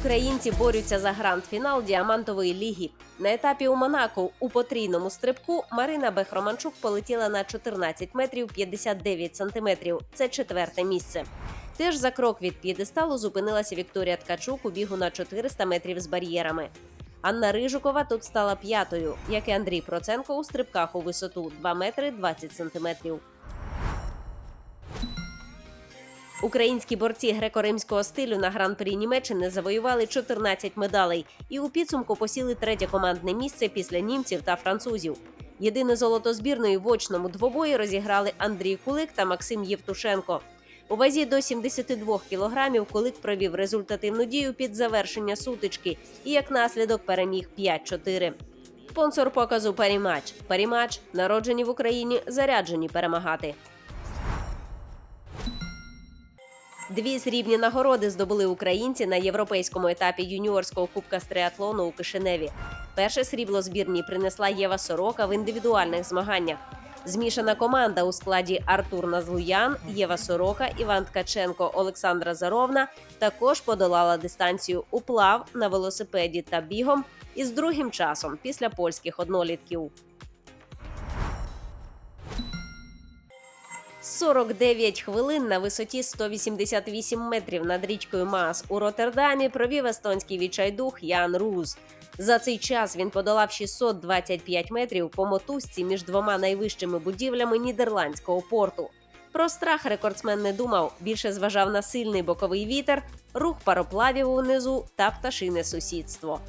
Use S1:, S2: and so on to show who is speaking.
S1: Українці борються за гранд-фінал діамантової ліги. На етапі у Монако у потрійному стрибку Марина Бехроманчук полетіла на 14 метрів 59 сантиметрів. Це четверте місце. Теж за крок від п'єдесталу зупинилася Вікторія Ткачук у бігу на 400 метрів з бар'єрами. Анна Рижукова тут стала п'ятою, як і Андрій Проценко у стрибках у висоту 2 метри 20 сантиметрів. Українські борці греко-римського стилю на гран-прі Німеччини завоювали 14 медалей і у підсумку посіли третє командне місце після німців та французів. Єдине золото збірної в очному двобої розіграли Андрій Кулик та Максим Євтушенко. У вазі до 72 кілограмів Кулик провів результативну дію під завершення сутички і як наслідок переміг 5-4. Спонсор показу Парімач. Парімач народжені в Україні, заряджені перемагати. Дві срібні нагороди здобули українці на європейському етапі юніорського кубка з триатлону у Кишиневі. Перше срібло збірні принесла Єва Сорока в індивідуальних змаганнях. Змішана команда у складі Артур Назлуян, Єва Сорока, Іван Ткаченко, Олександра Заровна також подолала дистанцію уплав на велосипеді та бігом із другим часом після польських однолітків. 49 хвилин на висоті 188 метрів над річкою Маас у Роттердамі провів естонський відчайдух Ян Руз. За цей час він подолав 625 метрів по мотузці між двома найвищими будівлями нідерландського порту. Про страх рекордсмен не думав, більше зважав на сильний боковий вітер, рух пароплавів унизу та пташине сусідство.